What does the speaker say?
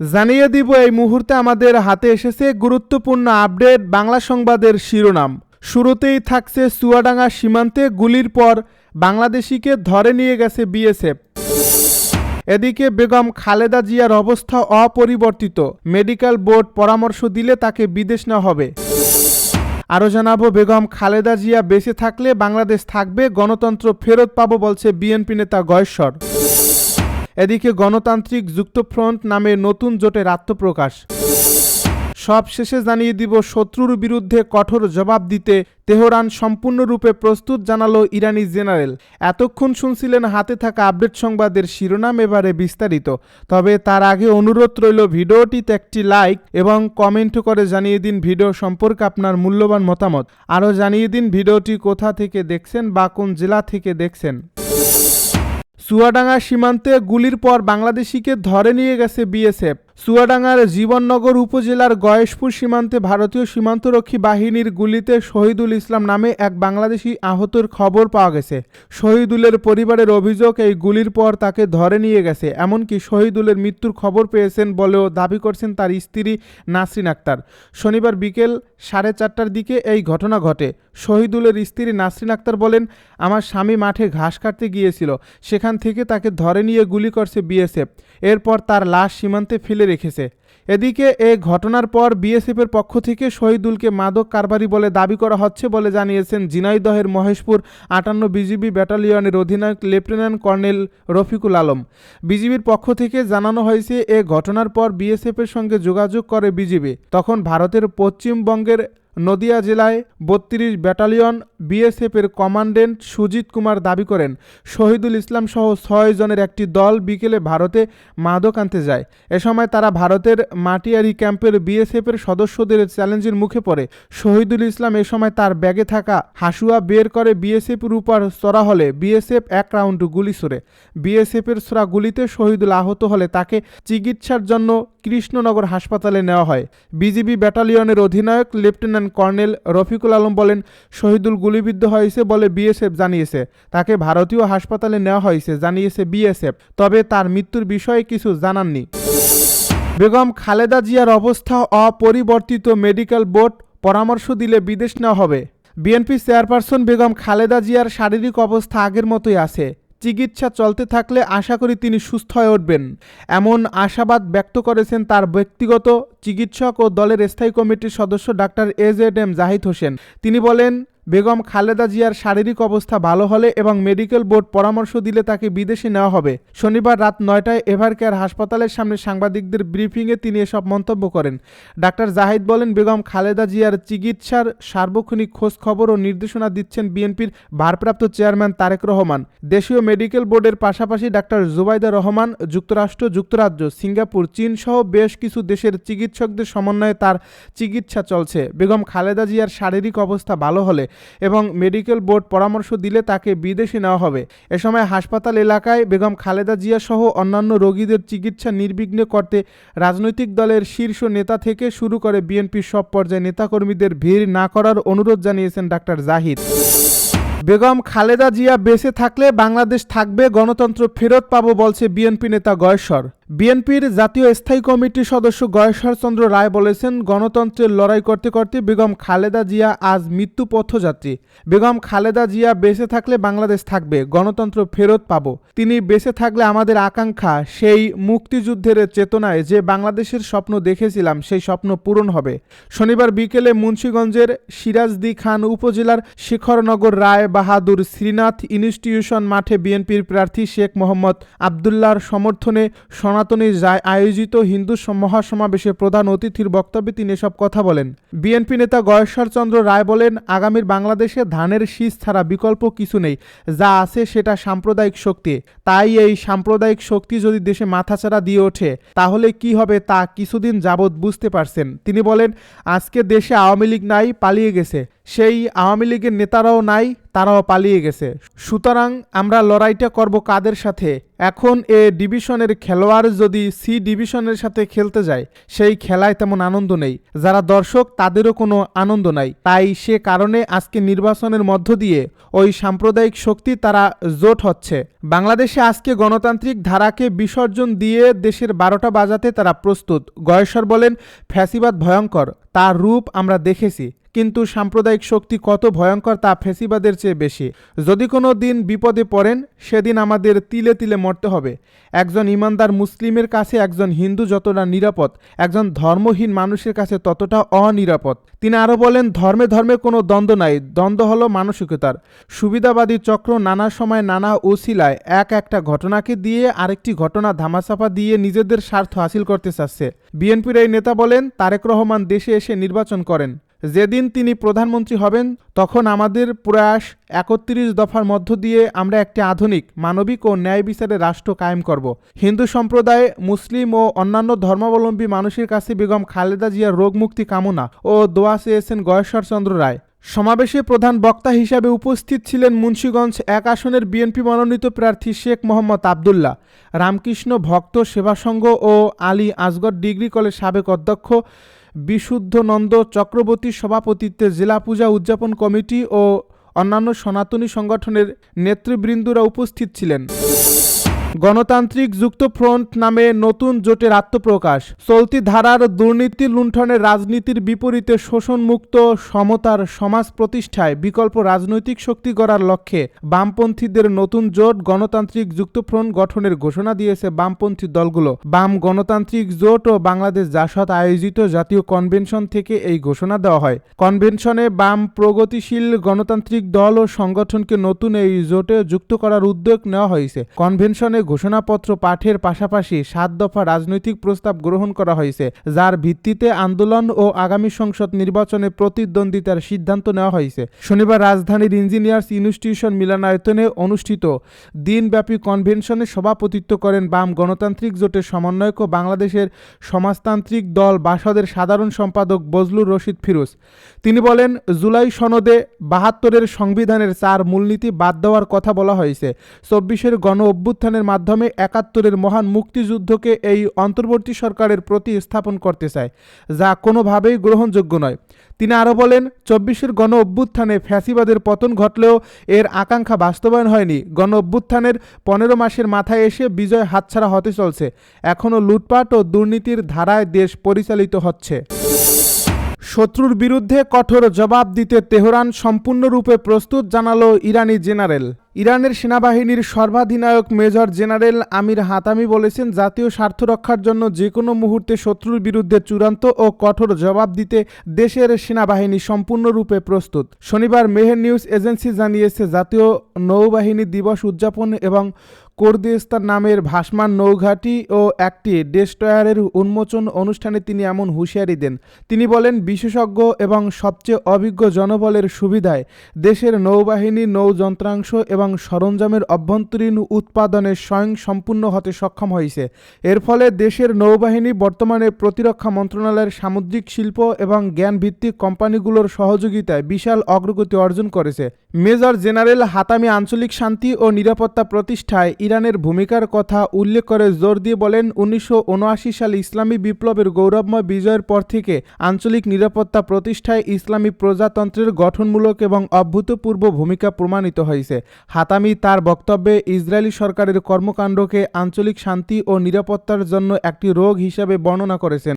জানিয়ে দিব এই মুহূর্তে আমাদের হাতে এসেছে গুরুত্বপূর্ণ আপডেট বাংলা সংবাদের শিরোনাম। শুরুতেই থাকছে চুয়াডাঙ্গা সীমান্তে গুলির পর বাংলাদেশিকে ধরে নিয়ে গেছে বিএসএফ। এদিকে বেগম খালেদা জিয়ার অবস্থা অপরিবর্তিত। মেডিকেল বোর্ড পরামর্শ দিলে তাকে বিদেশ নেওয়া হবে। আরও জানাব, বেগম খালেদা জিয়া বেঁচে থাকলে বাংলাদেশ থাকবে, গণতন্ত্র ফেরত পাবো বলছে বিএনপি নেতা গয়েশ্বর। এদিকে গণতান্ত্রিক যুক্তফ্রন্ট নামে নতুন জোটের আত্মপ্রকাশ সব শেষে জানিয়ে দিব, শত্রুর বিরুদ্ধে কঠোর জবাব দিতে তেহরান সম্পূর্ণরূপে প্রস্তুত জানালো ইরানি জেনারেল। এতক্ষণ শুনছিলেন হাতে থাকা আপডেট সংবাদের শিরোনাম এবারে বিস্তারিত। তবে তার আগে অনুরোধ রইল, ভিডিওটিতে একটি লাইক এবং কমেন্ট করে জানিয়ে দিন ভিডিও সম্পর্কে আপনার মূল্যবান মতামত। আরও জানিয়ে দিন ভিডিওটি কোথা থেকে দেখছেন বা কোন জেলা থেকে দেখছেন। চুয়াডাঙ্গা সীমান্তে গুলির পর বাংলাদেশিকে ধরে নিয়ে গেছে বিএসএফ। চুয়াডাঙ্গার জীবননগর উপজেলার গয়েশপুর সীমান্তে ভারতীয় সীমান্তরক্ষী বাহিনীর গুলিতে শহীদুল ইসলাম নামে এক বাংলাদেশি আহতর খবর পাওয়া গেছে। শহীদুলের পরিবারের অভিযোগ, এই গুলির পর তাকে ধরে নিয়ে গেছে। এমনকি শহীদুলের মৃত্যুর খবর পেয়েছেন বলেও দাবি করছেন তার স্ত্রী নাসরিন আক্তার। শনিবার বিকেল সাড়ে চারটার দিকে এই ঘটনা ঘটে। শহীদুলের স্ত্রী নাসরিন আক্তার বলেন, আমার স্বামী মাঠে ঘাস কাটতে গিয়েছিল। সেখান থেকে তাকে ধরে নিয়ে গুলি করছে বিএসএফ। এরপর তার লাশ সীমান্তে ফেলে রেখেছে। এদিকে এ ঘটনার পর বিএসএফের পক্ষ থেকে শহীদুলকে মাদক কারবারি বলে দাবি করা হচ্ছে বলে জানিয়েছেন জিনাইদহের মহেশপুর আটান্ন বিজিবি ব্যাটালিয়নের অধিনায়ক লেফটেন্যান্ট কর্নেল রফিকুল আলম। বিজিবির পক্ষ থেকে জানানো হয়েছে, এ ঘটনার পর বিএসএফের সঙ্গে যোগাযোগ করে বিজিবি। তখন ভারতের পশ্চিমবঙ্গের নদিয়া জেলায় বত্রিশ ব্যাটালিয়ন বিএসএফের কমান্ডেন্ট সুজিত কুমার দাবি করেন, শহীদুল ইসলাম সহ ছয় জনের একটি দল বিকেলে ভারতে মাদক আনতে যায়। এ সময় তারা ভারতের মাটিয়ারি ক্যাম্পের বিএসএফের সদস্যদের চ্যালেঞ্জের মুখে পড়ে। শহীদুল ইসলাম এ সময় তার ব্যাগে থাকা হাসুয়া বের করে বিএসএফের উপর চড়া হলে বিএসএফ এক রাউন্ড গুলি ছোড়ে। বিএসএফের ছোড়া গুলিতে শহীদুল আহত হলে তাকে চিকিৎসার জন্য কৃষ্ণনগর হাসপাতালে নেওয়া হয়। বিজিবি ব্যাটালিয়নের অধিনায়ক লেফটেন্যান্ট কর্নেল রফিকুল আলম বলেন, শহীদুল গুলিবিদ্ধ হয়েছে বলে বিএসএফ জানিয়েছে। তাকে ভারতীয় হাসপাতালে নেওয়া হয়েছে, জানিয়েছে বিএসএফ। তবে তার মৃত্যুর বিষয়ে কিছু জানাননি। বেগম খালেদা জিয়ার অবস্থা অপরিবর্তিত মেডিকেল বোর্ড পরামর্শ দিলে বিদেশ নেওয়া হবে। বিএনপি চেয়ারপারসন বেগম খালেদা জিয়ার শারীরিক অবস্থা আগের মতোই আছে। চিকিৎসা চলতে থাকলে আশা করি তিনি সুস্থ হয়ে উঠবেন। এমন আশাবাদ ব্যক্ত করেছেন তার ব্যক্তিগত চিকিৎসক ও দলের স্থায়ী কমিটির সদস্য doctor AZ M Zahid Hossain. তিনি বলেন বেগম খালেদা জিয়ার শারীরিক অবস্থা ভালো হলে এবং মেডিকেল বোর্ড পরামর্শ দিলে তাকে বিদেশে নেওয়া হবে। শনিবার রাত নয়টায় এভারকেয়ার হাসপাতালের সামনে সাংবাদিকদের ব্রিফিংয়ে তিনি এসব মন্তব্য করেন। ডাক্তার জাহিদ বলেন, বেগম খালেদা জিয়ার চিকিৎসার সার্বক্ষণিক খোঁজ খবর ও নির্দেশনা দিচ্ছেন বিএনপির ভারপ্রাপ্ত চেয়ারম্যান তারেক রহমান। দেশীয় মেডিকেল বোর্ডের পাশাপাশি ডাক্তার জুবাইদা রহমান, যুক্তরাষ্ট্র, যুক্তরাজ্য, সিঙ্গাপুর, চীন সহ বেশ কিছু দেশের চিকিৎসকদের সমন্বয়ে তার চিকিৎসা চলছে। বেগম খালেদা জিয়ার শারীরিক অবস্থা ভালো হলে এবং মেডিকেল বোর্ড পরামর্শ দিলে তাকে বিদেশে নেওয়া হবে। এ সময় হাসপাতাল এলাকায় বেগম খালেদা জিয়া সহ অন্যান্য রোগীদের চিকিৎসা নির্বিঘ্নে করতে রাজনৈতিক দলের শীর্ষ নেতা থেকে শুরু করে বিএনপির সব পর্যায়ে নেতাকর্মীদের ভিড় না করার অনুরোধ জানিয়েছেন ডাক্তার জাহিদ। বেগম খালেদা জিয়া বেঁচে থাকলে বাংলাদেশ থাকবে, গণতন্ত্র ফেরত পাবো বলছে বিএনপি নেতা গয়েশ্বর। বিএনপির জাতীয় স্থায়ী কমিটির সদস্য গয়েশ্বর চন্দ্র রায় বলেছেন, গণতন্ত্রের লড়াই করতে করতে বেগম খালেদা জিয়া আজ মৃত্যু পথযাত্রী। বেগম খালেদা জিয়া বেঁচে থাকলে বাংলাদেশ থাকবে, গণতন্ত্র ফেরত পাব। তিনি বেঁচে থাকলে আমাদের আকাঙ্ক্ষা, সেই মুক্তিযুদ্ধের চেতনায় যে বাংলাদেশের স্বপ্ন দেখেছিলাম, সেই স্বপ্ন পূরণ হবে। শনিবার বিকেলে মুন্সীগঞ্জের সিরাজদি খান উপজেলার শেখরনগর রায় বাহাদুর শ্রীনাথ ইনস্টিটিউশন মাঠে বিএনপির প্রার্থী শেখ মোহাম্মদ আবদুল্লাহর সমর্থনে সনাতনী আয়োজিত হিন্দু মহাসমাবেশে প্রধান অতিথির বক্তব্যে তিনি এসব কথা বলেন। বিএনপি নেতা গয়েশ্বর চন্দ্র রায় বলেন, আগামীর বাংলাদেশে ধানের শীষ ছাড়া বিকল্প কিছু নেই, যা আছে সেটা সাম্প্রদায়িক শক্তি। তাই এই সাম্প্রদায়িক শক্তি যদি দেশে মাথাচাড়া দিয়ে ওঠে, তাহলে কি হবে তা কিছুদিন যাবৎ বুঝতে পারছেন। তিনি বলেন, আজকে দেশে আওয়ামী লীগ নাই, পালিয়ে গেছে। সেই আওয়ামী লীগের নেতারাও নাই, তারাও পালিয়ে গেছে। সুতরাং আমরা লড়াইটা করব কাদের সাথে? এখন এ ডিভিশনের খেলোয়াড় যদি সি ডিভিশনের সাথে খেলতে যায়, সেই খেলায় তেমন আনন্দ নেই। যারা দর্শক, তাদেরও কোনো আনন্দ নাই। তাই সে কারণে আজকে নির্বাচনের মধ্য দিয়ে ওই সাম্প্রদায়িক শক্তি তারা জোট হচ্ছে। বাংলাদেশে আজকে গণতান্ত্রিক ধারাকে বিসর্জন দিয়ে দেশের বারোটা বাজাতে তারা প্রস্তুত। গয়েশ্বর বলেন, ফ্যাসিবাদ ভয়ঙ্কর। তার রূপ আমরা দেখেছি। কিন্তু সাম্প্রদায়িক শক্তি কত ভয়ঙ্কর তা ফেসিবাদের চেয়ে বেশি। যদি কোনো দিন বিপদে পড়েন, সেদিন আমাদের তিলে তিলে মরতে হবে। একজন ইমানদার মুসলিমের কাছে একজন হিন্দু যতটা নিরাপদ, একজন ধর্মহীন মানুষের কাছে ততটা অনিরাপদ। তিনি আরও বলেন, ধর্মে ধর্মে কোনো দ্বন্দ্ব নাই, দ্বন্দ্ব হলো মানসিকতার। সুবিধাবাদী চক্র নানা সময় নানা ওসিলায় এক একটা ঘটনাকে দিয়ে আরেকটি ঘটনা ধামাচাপা দিয়ে নিজেদের স্বার্থ হাসিল করতে চাচ্ছে। বিএনপির এই নেতা বলেন, তারেক রহমান দেশে এসে নির্বাচন করেন। যেদিন তিনি প্রধানমন্ত্রী হবেন, তখন আমাদের প্রয়াস একত্রিশ দফার মধ্য দিয়ে আমরা একটি আধুনিক, মানবিক ও ন্যায় বিচারের রাষ্ট্র কায়েম করব। হিন্দু সম্প্রদায়, মুসলিম ও অন্যান্য ধর্মাবলম্বী মানুষের কাছে বেগম খালেদা জিয়ার রোগমুক্তি কামনা ও দোয়া চেয়েছেন গয়েশ্বর চন্দ্র রায়। সমাবেশে প্রধান বক্তা হিসাবে উপস্থিত ছিলেন মুন্সীগঞ্জ এক আসনের বিএনপি মনোনীত প্রার্থী শেখ মোহাম্মদ আবদুল্লাহ, রামকৃষ্ণ ভক্ত সেবা সংঘ ও আলী আসগর ডিগ্রি কলেজ সাবেক অধ্যক্ষ বিশুদ্ধনন্দ চক্রবর্তীর সভাপতিত্বে জেলা পূজা উদযাপন কমিটি ও অন্যান্য সনাতনী সংগঠনের নেতৃবৃন্দরা উপস্থিত ছিলেন। গণতান্ত্রিক যুক্ত ফ্রন্ট নামে নতুন জোটের আত্মপ্রকাশ। চলতি ধারার দুর্নীতি লুণ্ঠনের রাজনীতির বিপরীতে শোষণমুক্ত সমতার সমাজ প্রতিষ্ঠায় বিকল্প রাজনৈতিক শক্তি গড়ার লক্ষ্যে বামপন্থীদের নতুন জোট গণতান্ত্রিক যুক্তফ্রন্ট গঠনের ঘোষণা দিয়েছে বামপন্থী দলগুলো। বাম গণতান্ত্রিক জোট ও বাংলাদেশ জাসদ আয়োজিত জাতীয় কনভেনশন থেকে এই ঘোষণা দেওয়া হয়। কনভেনশনে বাম প্রগতিশীল গণতান্ত্রিক দল ও সংগঠনকে নতুন এই জোটে যুক্ত করার উদ্যোগ নেওয়া হয়েছে। কনভেনশনে ঘোষণাপত্র পাঠের পাশাপাশি সাত দফা রাজনৈতিক প্রস্তাব গ্রহণ করা হয়েছে, যার ভিত্তিতে আন্দোলন ও আগামী সংসদ নির্বাচনে প্রতিদ্বন্দ্বিতার সিদ্ধান্ত নেওয়া হয়েছে। শনিবার রাজধানীর ইঞ্জিনিয়ার্স ইনস্টিটিউশন মিলনায়তনে অনুষ্ঠিত দিনব্যাপী কনভেনশনে সভাপতিত্ব করেন বাম গণতান্ত্রিক জোটের সমন্বয়ক ও বাংলাদেশের সমাজতান্ত্রিক দল বাসদের সাধারণ সম্পাদক বজলুর রশিদ ফিরোজ। তিনি বলেন, জুলাই সনদে বাহাত্তরের সংবিধানের চার মূলনীতি বাদ দেওয়ার কথা বলা হয়েছে। চব্বিশের গণ অভ্যুত্থানের মাধ্যমে একাত্তরের মহান মুক্তিযুদ্ধকে এই অন্তর্বর্তী সরকারের প্রতি স্থাপন করতে চায়, যা কোনোভাবেই গ্রহণযোগ্য নয়। তিনি আরও বলেন, চব্বিশের গণ অভ্যুত্থানে ফ্যাসিবাদের পতন ঘটলেও এর আকাঙ্ক্ষা বাস্তবায়ন হয়নি। গণ অভ্যুত্থানের পনেরো মাসের মাথায় এসে বিজয় হাতছাড়া হতে চলছে। এখনও লুটপাট ও দুর্নীতির ধারায় দেশ পরিচালিত হচ্ছে। শত্রুর বিরুদ্ধে কঠোর জবাব দিতে তেহরান সম্পূর্ণরূপে প্রস্তুত, জানালো ইরানি জেনারেল। ইরানের সেনাবাহিনীর সর্বাধিনায়ক মেজর জেনারেল আমির হাতামি বলেছেন, জাতীয় স্বার্থ রক্ষার জন্য যে কোনো মুহূর্তে শত্রুর বিরুদ্ধে চূড়ান্ত ও কঠোর জবাব দিতে দেশের সেনাবাহিনী সম্পূর্ণরূপে প্রস্তুত। শনিবার মেহের নিউজ এজেন্সি জানিয়েছে, জাতীয় নৌবাহিনী দিবস উদযাপন এবং কোরদিস্তান নামের ভাসমান নৌঘাটি ও একটি ডেস্ট্রয়ারের উন্মোচন অনুষ্ঠানে তিনি এমন হুঁশিয়ারি দেন। তিনি বলেন, বিশেষজ্ঞ এবং সবচেয়ে অভিজ্ঞ জনবলের সুবিধায় দেশের নৌবাহিনী নৌ যন্ত্রাংশ এবং সরঞ্জামের অভ্যন্তরীণ উৎপাদনে স্বয়ং সম্পূর্ণ হতে সক্ষম হয়েছে। এর ফলে দেশের নৌবাহিনী বর্তমানে প্রতিরক্ষা মন্ত্রণালয়ের সামুদ্রিক শিল্প এবং জ্ঞানভিত্তিক কোম্পানিগুলোর সহযোগিতায় বিশাল অগ্রগতি অর্জন করেছে। মেজর জেনারেল হাতামি আঞ্চলিক শান্তি ও নিরাপত্তা প্রতিষ্ঠায় ইরানের ভূমিকার কথা উল্লেখ করে জোর দিয়ে বলেন, উনিশশো উনআশি সালে ইসলামী বিপ্লবের গৌরবময় বিজয়ের পর থেকে আঞ্চলিক নিরাপত্তা প্রতিষ্ঠায় ইসলামী প্রজাতন্ত্রের গঠনমূলক এবং অভূতপূর্ব ভূমিকা প্রমাণিত হয়েছে। হাতামি তার বক্তব্যে, ইসরায়েলি সরকারের কর্মকাণ্ডকে আঞ্চলিক শান্তি ও নিরাপত্তার জন্য একটি রোগ হিসাবে বর্ণনা করেছেন।